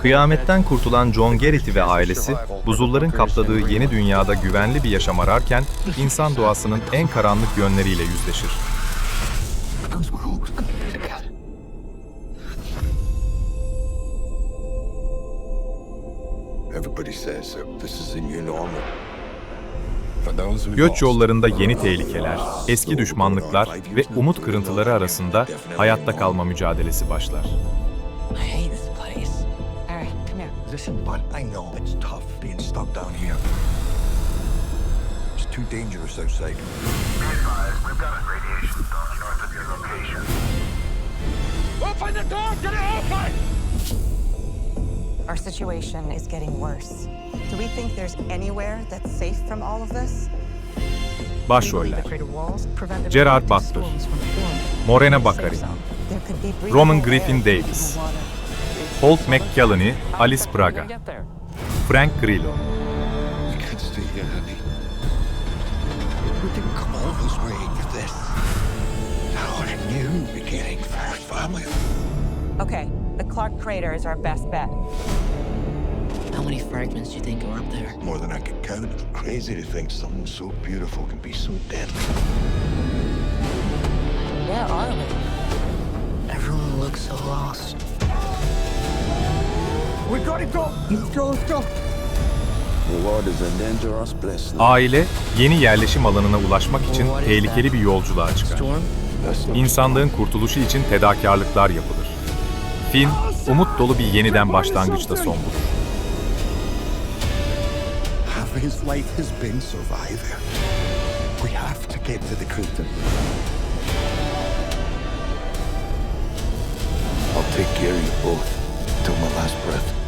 Kıyametten kurtulan John Garrity ve ailesi, buzulların kapladığı yeni dünyada güvenli bir yaşam ararken, insan doğasının en karanlık yönleriyle yüzleşir. Everybody says this is the new normal. Göç yollarında yeni tehlikeler, eski düşmanlıklar ve umut kırıntıları arasında hayatta kalma mücadelesi başlar. I hate this place. All right, come here. Listen, bud, I know it's tough being stuck down here. It's too dangerous outside. Be advised, we've got a radiation zone north of your location. Open the door! Get it open! Our situation is getting worse. Do we think there's anywhere that's safe from all of this? Başroller Gerard Butler. Morena Bakari. Roman Griffin Davis. Holt McCallany, Alice Braga. Frank Grillo. Okay, the Clark crater is our best bet. Many fragments do you think are up there? More than I can count. It's crazy to think something so beautiful can be so deadly. Where are we? Everyone looks so lost. We gotta go! Let's go, let's go! The world is a dangerous place. Aile, yeni yerleşim alanına ulaşmak için tehlikeli bir yolculuğa çıkar. İnsanlığın kurtuluşu için fedakarlıklar yapılır. Film, umut dolu bir yeniden başlangıçta son bulur. Of his life has been surviving. We have to get to the crater. I'll take care of you both till my last breath.